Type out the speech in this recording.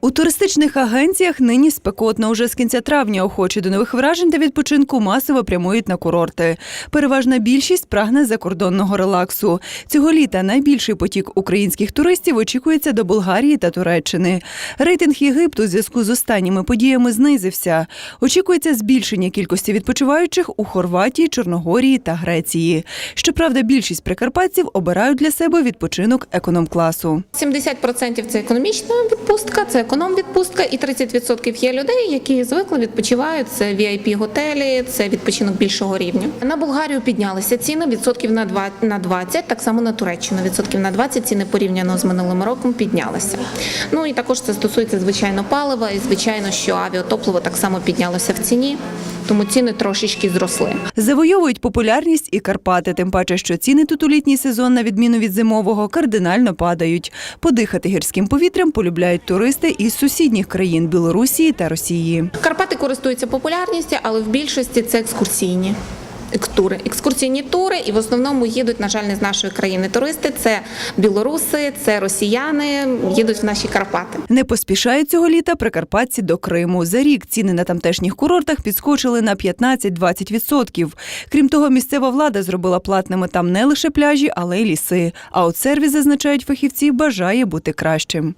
У туристичних агенціях нині спекотно. Уже з кінця травня охочі до нових вражень та відпочинку масово прямують на курорти. Переважна більшість прагне закордонного релаксу. Цього літа найбільший потік українських туристів очікується до Болгарії та Туреччини. Рейтинг Єгипту у зв'язку з останніми подіями знизився. Очікується збільшення кількості відпочиваючих у Хорватії, Чорногорії та Греції. Щоправда, більшість прикарпатців обирають для себе відпочинок економ-класу. 70% це економічна відпустка, це економ-відпустка, і 30% є людей, які звикли відпочивають. Це vip готелі, це відпочинок більшого рівня. На Болгарію піднялися ціни відсотків на 20, так само на Туреччину відсотків на 20 ціни порівняно з минулим роком піднялися. Ну і також це стосується звичайно палива, і звичайно, що авіатопливо так само піднялося в ціні, тому ціни трошечки зросли. Завойовують популярність і Карпати, тим паче, що ціни тут у літній сезон, на відміну від зимового, кардинально падають. Подихати гірським повітрям полюбляють туристи із сусідніх країн Білорусі та Росії. Карпати користуються популярністю, але в більшості це екскурсійні. Тури, екскурсійні тури, і в основному їдуть, на жаль, не з нашої країни туристи. Це білоруси, це росіяни, їдуть в наші Карпати. Не поспішають цього літа прикарпатці до Криму. За рік ціни на тамтешніх курортах підскочили на 15-20%. Крім того, місцева влада зробила платними там не лише пляжі, але й ліси. А от сервіс, зазначають фахівці, бажає бути кращим.